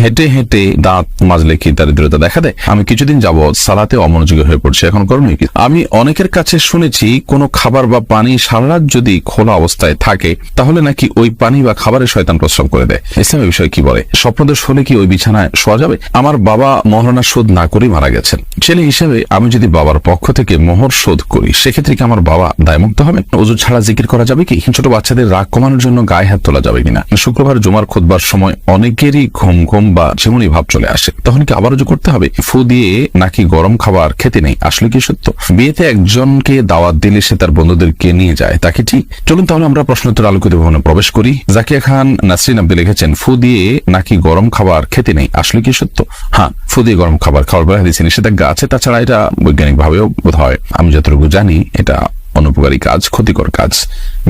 হেঁটে হেঁটে দাঁত মাজলে কি দারিদ্রতা দেখা দেয়? আমি কিছুদিন যাব সালাতে অমনোযোগী হয়ে পড়ছি। এখন করণীয় কি? আমি অনেকের কাছে শুনেছি, কোনো খাবার বা পানি সারা রাত যদি খোলা অবস্থায় থাকে, তাহলে নাকি ওই পানি বা খাবারের শয়তান প্রস্রাব করে দেয়। ইসলামের বিষয়ে কি বলে? স্বপ্নদোষ হলে কি ওই বিছানায় শোয়া যাবে? আমার বাবা মহারণা শোধ না করেই মারা গেছেন। ছেলে হিসেবে আমি যদি বাবার পক্ষ থেকে মোহর শোধ করি, সেক্ষেত্রে কি আমার বাবা দায়মুক্ত হবেন ওজু ছাড়া জিকির করা যাবে কি? ছোট বাচ্চাদের রাগ কমানোর জন্য গায়ে হাত তোলা যাবে কিনা? শুক্রবার জমার খোদবার সময় অনেকেরই ঘুম ঘুম বা যেমনই ভাব চলে আসে, তখন কি আবার করতে হবে? ফু দিয়ে নাকি গরম খাবার খেতে নেই? আসলে কি সত্য? বিয়েতে একজনকে দাওয়াত দিলে সে তার বন্ধুদেরকে নিয়ে যায় তাকে ঠিক? চলুন তাহলে আমরা প্রশ্নোত্তর আলোকিত ভবনে প্রবেশ করি। জাকিয়া খান, নাসরিন আব্দি লিখেছেন, ফু দিয়ে নাকি গরম খাবার খেতে নেই। আসলে কি সত্য? হ্যাঁ ফু দিয়ে গরম খাবার খাওয়ার পরে হাদিসে নিষেধাজ্ঞা আছে, তাছাড়া এটা বৈজ্ঞানিক ভাবেও বোধ হয় আমি যতটুকু জানি, এটা অনুপকারী কাজ, ক্ষতিকর কাজ।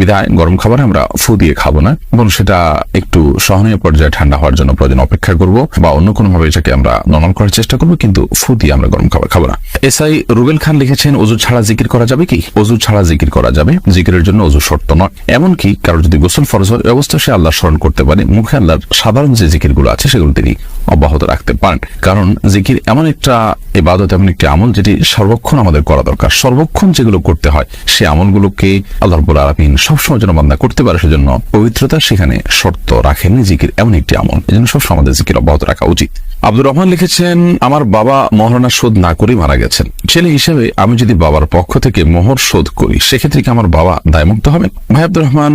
বিধায় গরম খাবার আমরা ফু দিয়ে খাব না এবং সেটা একটু সহনীয় পর্যায়ে ঠান্ডা হওয়ার জন্য প্রয়োজন অপেক্ষা করব, বা অন্য কোনো ভাবে এটাকে আমরা নরমাল করার চেষ্টা করব, কিন্তু ফু দিয়ে আমরা গরম খাবার খাব না। এসআই রুবেল খান লিখেছেন অজু ছাড়া জিকির করা যাবে কি? অজু ছাড়া জিকির করা যাবে, জিকিরের জন্য অজু শর্ত নয়। এমনকি কারও যদি গোসল ফরজ হয় অবস্থা সে আল্লাহ স্মরণ করতে পারে। মুখে আল্লাহর সাধারণ যে জিকিরগুলো আছে, সেগুলো তিনি অব্যাহত রাখতে পারেন। কারণ জিকির এমন একটা এবাদত এমন একটি আমল, যেটি সর্বক্ষণ আমাদের করা দরকার। সর্বক্ষণ যেগুলো করতে হয় সে আমলগুলোকে আল্লাহ রব্বুল আলমিন সবসময় যেন বান্দা করতে পারে সেজন্য পবিত্রতা সেখানে শর্ত রাখেন জিকির এমন একটি আমল। এজন্য সবসময় আমাদের জিকির অব্যাহত রাখা উচিত। আব্দুর রহমান লিখেছেন, আমার বাবা মহারণা শোধ না করেই মারা গেছেন। ছেলে হিসেবে আমি যদি বাবার পক্ষ থেকে মোহর শোধ করি, সেক্ষেত্রে কি আমার বাবা দায়মুক্ত হবেন? ভাই আব্দুর রহমান,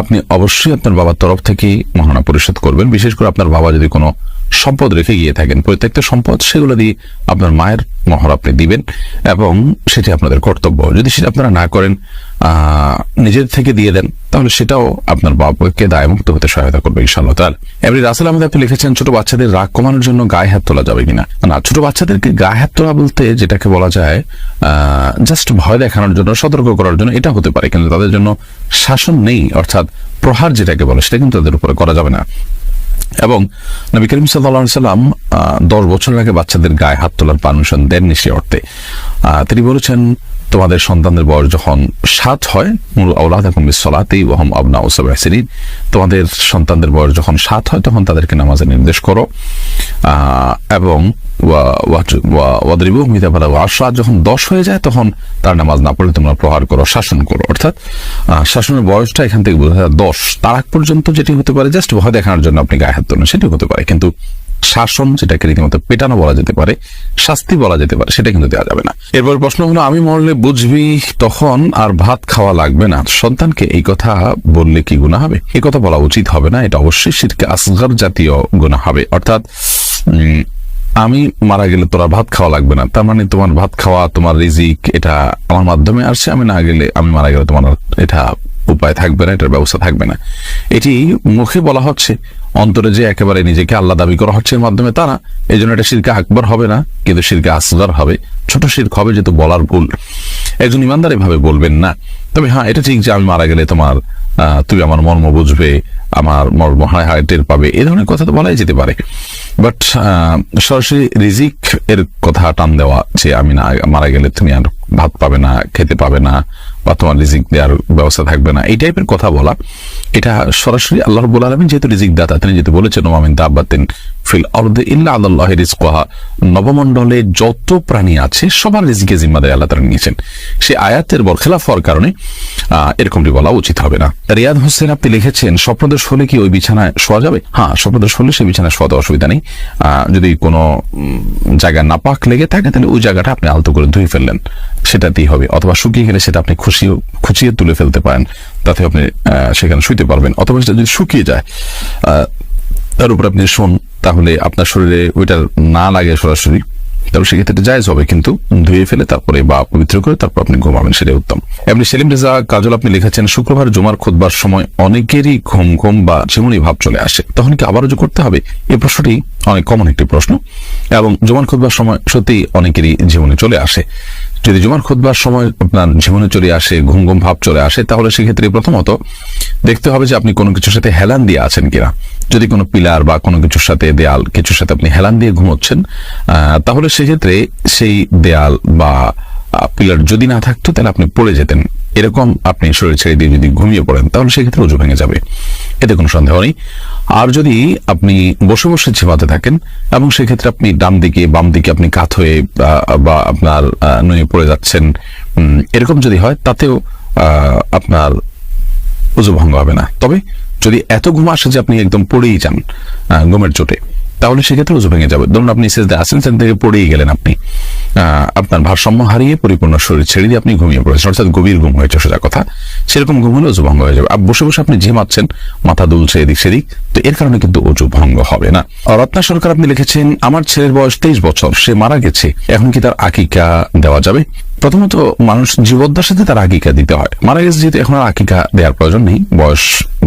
আপনি অবশ্যই আপনার বাবার তরফ থেকে মহারণা পরিশোধ করবেন। বিশেষ করে আপনার বাবা যদি কোনো সম্পদ রেখে গিয়ে থাকেন। প্রত্যেকটা সম্পদ সেগুলো দিয়ে আপনার মায়ের মহর আপনি দিবেন এবং সেটি আপনাদের কর্তব্য। যদি সেটা আপনারা না করেন নিজের থেকে দিয়ে দেন, তাহলে সেটাও আপনার বাবাকে দায়মুক্ত হতে সহায়তা করবে ইনশাআল্লাহ এমনি রাসেল আহমেদ আপনি লিখেছেন, ছোট বাচ্চাদের রাগ কমানোর জন্য গায়ে হাত তোলা যাবে কিনা? না ছোট বাচ্চাদেরকে গায়ে হাত তোলা বলতে যেটাকে বলা যায় জাস্ট ভয় দেখানোর জন্য, সতর্ক করার জন্য এটা হতে পারে। কিন্তু তাদের জন্য শাসন নেই, অর্থাৎ প্রহার যেটাকে বলে, সেটা কিন্তু তাদের উপরে করা যাবে না। এবং নবী করিম সাল্লা সাল্লাম দশ বছর আগে বাচ্চাদের গায়ে হাত তোলার পারমিশন দেননি সে অর্থে। তিনি বলেছেন, তোমাদের সন্তানদের বয়স যখন সাত হয় মূল এখন ওহম আবনা ওসাবাসিন তোমাদের সন্তানদের বয়স যখন সাত হয়, তখন তাদেরকে নামাজে নির্দেশ করো। এবং যখন দশ হয়ে যায়, তখন তার নামাজ না পড়লে তোমরা প্রহার করো, শাসন করো। অর্থাৎ শাসনের বয়সটা এখান থেকে বোঝা যায় দশ। তার আগ পর্যন্ত যেটি হতে পারে জাস্ট ভয় দেখানোর জন্য আপনি গায়ে হাত তোলেন সেটি হতে পারে। কিন্তু শাসন যেটাকে রীতিমতো পেটানো বলা যেতে পারে, শাস্তি বলা যেতে পারে, সেটা কিন্তু দেওয়া যাবে না। এরপর প্রশ্ন হলো, আমি মরলে বুঝবি তখন আর ভাত খাওয়া লাগবে না? সন্তানকে এই কথা বললে কি গুণা হবে? এই কথা বলা উচিত হবে না, এটা অবশ্যই শিরকে আসগর জাতীয় গুণা হবে। অর্থাৎ আমি মারা গেলে তোরা ভাত খাওয়া লাগবে না। তার মানে তোমার ভাত খাওয়া, তোমার রিজিক, এটা আমার মাধ্যমে আসছে। আমি না গেলে, আমি মারা গেলে তোমার এটা উপায় থাকবে না, এটার ব্যবস্থা থাকবে না। এটি মুখে বলা হচ্ছে, অন্তরে যে একেবারে নিজেকে আল্লাহ দাবি করা হচ্ছে এর মাধ্যমে তা না। এই জন্য এটা শিরকে আকবর হবে না, কিন্তু শিরকে আসগর হবে। ছোট শির্ক হবে যেহেতু বলার ভুল। একজন ইমানদার এভাবে বলবেন না। তবে হ্যাঁ এটা ঠিক যে আমি মারা গেলে তোমার তুমি আমার মর্ম বুঝবে, আমার মর্ম হায় হায় টের পাবে, এই ধরনের কথা তো বলাই যেতে পারে। বাট সরাসরি রিজিক এর কথা টান দেওয়া, যে আমি না, মারা গেলে তুমি আর ভাত পাবে না, খেতে পাবে না, বা তোমার রিজিক দেওয়ার ব্যবস্থা থাকবে না, এই টাইপের কথা বলা। এটা সরাসরি আল্লাহ রবুল আলমিন যেহেতু রিজিক দাতা তিনি যেহেতু বলেছেন ওমামিন দাব্বাতিন ফিল অর্দে ইল্লা আল্লাহ রিজকোহা। নবমণ্ডলে যত প্রাণী আছে সবার রিজিকে জিম্মাদারি আল্লাহ তারা নিয়েছেন। সে আয়াতের বরখেলাফ হওয়ার কারণে এরকমটি বলা উচিত হবে না। রিয়াদ হোসেন আপনি লিখেছেন স্বপ্নদোষ হলে কি ওই বিছানায় শোয়া যাবে? হ্যাঁ স্বপ্নদোষ হলে সেই বিছানায় শোয়াতে অসুবিধা নেই। যদি কোনো উম, জায়গায় নাপাক লেগে থাকে তাহলে ওই জায়গাটা আপনি আলতো করে ধুয়ে ফেললেন। সেটাতেই হবে। অথবা শুকিয়ে গেলে সেটা আপনি খুশিয়ে খুচিয়ে তুলে ফেলতে পারেন। তাতে আপনি সেখানে শুইতে পারবেন। অথবা সেটা যদি শুকিয়ে যায় তার উপর আপনি শোন তাহলে আপনার শরীরে ওইটা না লাগে সরাসরি, তাহলে সেক্ষেত্রে জায়জ হবে, কিন্তু ধুয়ে ফেলে তারপরে বা পবিত্র করে তারপর আপনি ঘুমাবেন, সেটাই উত্তম। এমনি সেলিম রেজা, কাজল, আপনি লিখেছেন, শুক্রবার জমার খুদবার সময় অনেকেরই ঘুম ঘুম বা যেমনই ভাব চলে আসে। তখন কি আবারও যে করতে হবে? এই প্রশ্নটি অনেক কমন একটি প্রশ্ন, এবং জমান খুদবার সময় সত্যি অনেকেরই জীবনে চলে আসে। যদি জুমার খুদবার সময় আপনার জীবনে চলে আসে, ঘুম ঘুম ভাব চলে আসে, তাহলে সেক্ষেত্রে প্রথমত দেখতে হবে যে আপনি কোনো কিছুর সাথে হেলান দিয়ে আছেন কিনা। যদি কোনো পিলার বা কোনো কিছুর সাথে দেয়াল, কিছুর সাথে আপনি হেলান দিয়ে ঘুমোচ্ছেন তাহলে সেক্ষেত্রে সেই দেয়াল বা পিলার যদি না থাকতো, তাহলে আপনি পড়ে যেতেন। এরকম আপনি শরীর ছেড়ে দিয়ে যদি ঘুমিয়ে পড়েন, তাহলে সেক্ষেত্রে উজু ভেঙে যাবে। এতে কোনো সন্দেহ নেই। আর যদি আপনি বসে বসে ঝিমাতে থাকেন, এবং সেক্ষেত্রে আপনি ডান দিকে বাম দিকে আপনি কাত হয়ে বা- আপনার নুয়ে পড়ে যাচ্ছেন এরকম যদি হয়, তাতেও আপনার উজু ভঙ্গ হবে না। তবে যদি এত ঘুম আসে যে আপনি একদম পড়েই যান ঘুমের চোটে তাহলে সেক্ষেত্রে উজু ভেঙে যাবে। ধরুন আপনি সেজদা আসেন, সেখান থেকে পড়েই গেলেন আপনি। আপনার ভারসাম্য হারিয়ে পরিপূর্ণ শরীর ছেড়ে দিয়ে আপনি ঘুমিয়ে পড়েছেন, অর্থাৎ গভীর ঘুম হয়েছে, সোজা কথা। সেরকম ঘুম হলে উজু ভঙ্গ হয়ে যাবে। আর বসে বসে আপনি ঝিমাচ্ছেন মাথা দুলছে এদিক সেদিক, তো এর কারণে কিন্তু উজু ভঙ্গ হবে না। রত্না সরকার আপনি লিখেছেন, আমার ছেলের বয়স তেইশ বছর, সে মারা গেছে, এখন কি তার আকিকা দেওয়া যাবে? প্রথমত মানুষ জীবদ্দার সাথে তার আকিকা দিতে হয়। মারা গেছে যেহেতু এখন আর আকিকা দেওয়ার প্রয়োজন নেই। বয়স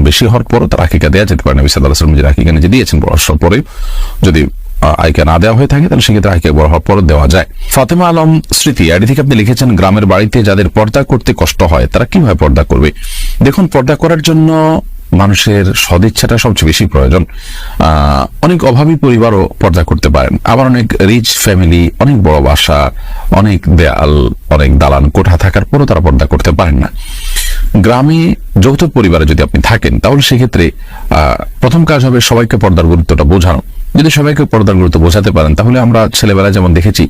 বেশি হওয়ার পরও তার আকিকা দেওয়া যেতে পারে। নবী সাল্লাহ সাল্লাম যে আকিকা নিজে দিয়েছেন বয়স পরে যদি আইকা না দেওয়া হয়ে থাকে, তাহলে সেক্ষেত্রে আইকা বড় হওয়ার পরও দেওয়া যায়। ফাতেমা আলম স্মৃতি আইডি থেকে আপনি লিখেছেন, গ্রামের বাড়িতে যাদের পর্দা করতে কষ্ট হয়, তারা কীভাবে পর্দা করবে? দেখুন, পর্দা করার জন্য মানুষের সদিচ্ছাটা সবচেয়ে বেশি প্রয়োজন। অনেক অভাবী পরিবারও পর্দা করতে পারেন। আবার অনেক রিচ ফ্যামিলি অনেক বড় বাসা, অনেক দেয়াল, অনেক দালান, কোঠা থাকার পরও তারা পর্দা করতে পারেন না। গ্রামে যৌথ পরিবারে যদি আপনি থাকেন, তাহলে সেক্ষেত্রে প্রথম কাজ হবে সবাইকে পর্দার গুরুত্বটা বোঝানো। যদি সবাইকে পর্দার গুরুত্ব বোঝাতে পারেন, তাহলে আমরা ছেলেবেলায় যেমন দেখেছি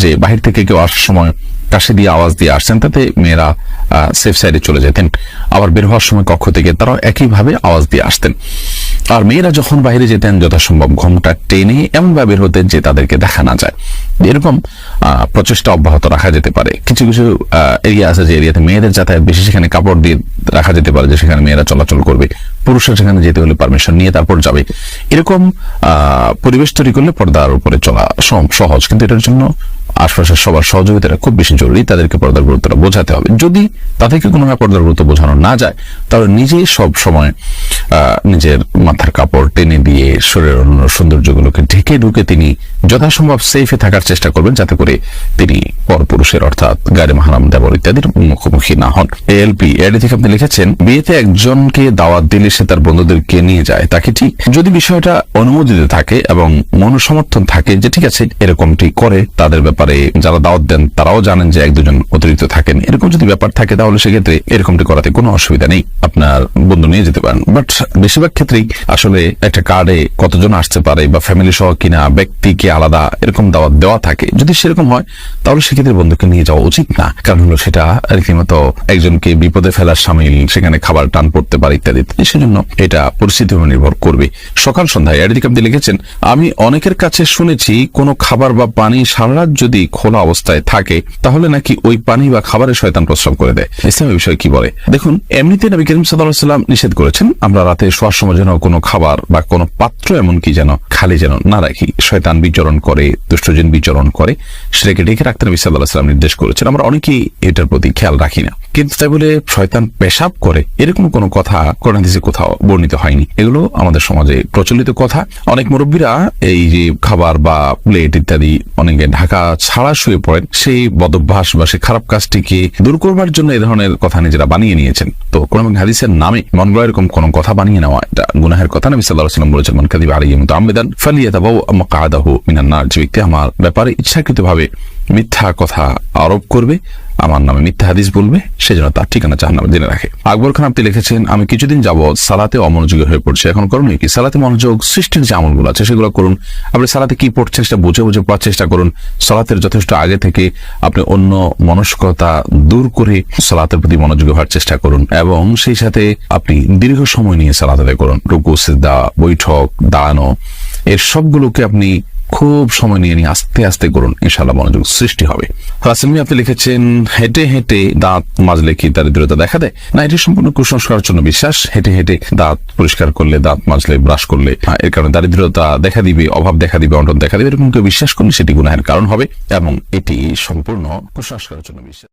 যে বাহির থেকে কেউ আসার সময় কাশি দিয়ে আওয়াজ দিয়ে আসছেন, তাতে মেয়েরা সেফ সাইডে চলে যেতেন। আবার বের হওয়ার সময় কক্ষ থেকে তারাও একইভাবে আওয়াজ দিয়ে আসতেন। আর মেয়েরা যখন বাইরে যেতেন, যথাসম্ভব ঘোমটা টেনে এমনভাবে বের হতেন যে তাদেরকে দেখা না যায়। এরকম প্রচেষ্টা অব্যাহত রাখা যেতে পারে। কিছু কিছু এরিয়া আছে যে এরিয়াতে মেয়েদের যাতায়াত বেশি সেখানে কাপড় দিয়ে রাখা যেতে পারে যে সেখানে মেয়েরা চলাচল করবে। পুরুষরা সেখানে যেতে হলে পারমিশন নিয়ে তারপর যাবে। এরকম পরিবেশ তৈরি করলে পর্দার উপরে চলা সহজ। কিন্তু এটার জন্য আশপাশের সবার সহযোগিতাটা খুব বেশি জরুরি, তাদেরকে পর্দার গুরুত্বটা বোঝাতে হবে। যদি তাদেরকে কোনোভাবে পর্দার গুরুত্ব বোঝানো না যায়, তাহলে নিজেই সব সময় নিজের মাথার কাপড় টেনে দিয়ে শরীরের অন্য সৌন্দর্যগুলোকে ঢেকে ঢুকে তিনি যথাসম্ভব সেফে থাকার চেষ্টা করবেন, যাতে করে তিনি পরপুরুষের অর্থাৎ গাড়ি মাহারাম দেবর ইত্যাদির মুখোমুখি না হন। এলপি এডি থেকে আপনি লিখেছেন, বিয়েতে একজনকে দাওয়াত দিলে সে তার বন্ধুদেরকে নিয়ে যায়, তাকে ঠিক যদি বিষয়টা অনুমোদিত থাকে এবং মনোসমর্থন থাকে যে ঠিক আছে, এরকমটি করে, তাদের ব্যাপারে যারা দাওয়াত দেন, তারাও জানেন যে এক, দুজন অতিরিক্ত থাকেন। এরকম যদি ব্যাপার থাকে, তাহলে সেক্ষেত্রে এরকমটি করাতে কোনো অসুবিধা নেই। আপনার বন্ধু নিয়ে যেতে পারেন। বাট বেশিরভাগ ক্ষেত্রেই আসলে একটা কার্ডে কতজন আসতে পারে বা ফ্যামিলি সহ কিনা ব্যক্তিকে আলাদা, এরকম দাওয়াত দেওয়া থাকে। যদি সেরকম হয়, তাহলে সেক্ষেত্রে বন্ধুকে নিয়ে যাওয়া উচিত না। কারণ হলো সেটা রীতিমতো একজনকে বিপদে ফেলার সামিল, সেখানে খাবার টান পড়তে পারে ইত্যাদি। সেজন্য এটা পরিস্থিতি নির্ভর করবে। সকাল সন্ধ্যায় লিখেছেন, আমি অনেকের কাছে শুনেছি, কোনো খাবার বা পানি সারা রাত যদি খোলা অবস্থায় থাকে, তাহলে নাকি ওই পানি বা খাবারের শয়তান প্রস্রাব করে দেয়। ইসলামের বিষয়ে কি বলে? দেখুন, এমনিতে নবী করিম সাল্লাম নিষেধ করেছেন, আমরা রাতে শোয়ার সময় যেন কোনো খাবার বা কোনো পাত্র এমনকি যেন খালি যেন না রাখি। শয়তান বিচরণ করে, দুষ্টজন বিচরণ করে, সেটাকে ডেকে রাখতে নবী সাল্লাহ সাল্লাম নির্দেশ করেছেন। আমরা অনেকেই এটার প্রতি খেয়াল রাখি না। কিন্তু তাই বলে শয়তান পেশাব করে, এরকম কোনো কথা কোরআন হাদিসে কোথাও বর্ণিত হয়নি। এগুলো আমাদের সমাজে প্রচলিত কথা। অনেক মুরব্বীরা এই যে খাবার বা প্লেট ইত্যাদি অনেকে ঢাকা ছাড়া শুয়ে পড়েন, সেই বদভ্যাস বা সেই খারাপ কাজটিকে দূর করবার জন্য এই ধরনের কথা নিজেরা বানিয়ে নিয়েছেন। তো কোন হাদিসের নামে মন এরকম কোন কথা বানিয়ে নেওয়া এটা গুনাহের কথা। নবী সাল্লাহ সাল্লাম বলেছেন, মন কাদিব আলী মুতাআম্মিদান ফালিয়াতাবাউ মাকাদাহু মিনান নার। যে ব্যক্তি আমার ব্যাপারে ইচ্ছাকৃতভাবে মিথ্যা কথা আরোপ করবে, আমার নামে মিথ্যা হাদিস বলবে সেজন্য তার ঠিকানা জাহান্নামে জেনে রাখে। আকবর খান আপনি লিখেছেন, আমি কিছুদিন যাবৎ সালাতে অমনোযোগী হয়ে পড়ছে। এখন করুন কি? সালাতে মনোযোগ, সৃষ্টির যে আমলগুলো আছে, সেগুলো করুন। আপনি সালাতে কি পড়ছেন সেটা বুঝে বুঝে পড়ার চেষ্টা করুন। সালাতের যথেষ্ট আগে থেকে আপনি অন্য মনস্কতা দূর করে সালাতের প্রতি মনোযোগী হওয়ার চেষ্টা করুন এবং সেই সাথে আপনি দীর্ঘ সময় নিয়ে সালাত করুন। রুকু সিদ্ধা বৈঠক, দাঁড়ানো, এর সবগুলোকে আপনি খুব সময় নিয়ে নিয়ে আস্তে আস্তে করুন ইনশাল্লাহ মনোযোগ সৃষ্টি হবে। রাসেলমি, আপনি লিখেছেন, হেঁটে হেঁটে দাঁত মাজলে কি দারিদ্রতা দেখা দেয়? না, এটি সম্পূর্ণ কুসংস্কারের জন্য বিশ্বাস। হেঁটে হেঁটে দাঁত পরিষ্কার করলে, দাঁত মাজলে, ব্রাশ করলে এর কারণে দারিদ্রতা দেখা দিবে, অভাব দেখা দিবে, অন্টন দেখা দিবে, এরকম কেউ বিশ্বাস করলে সেটি গুনাহের কারণ হবে এবং এটি সম্পূর্ণ কুসংস্কারের জন্য বিশ্বাস।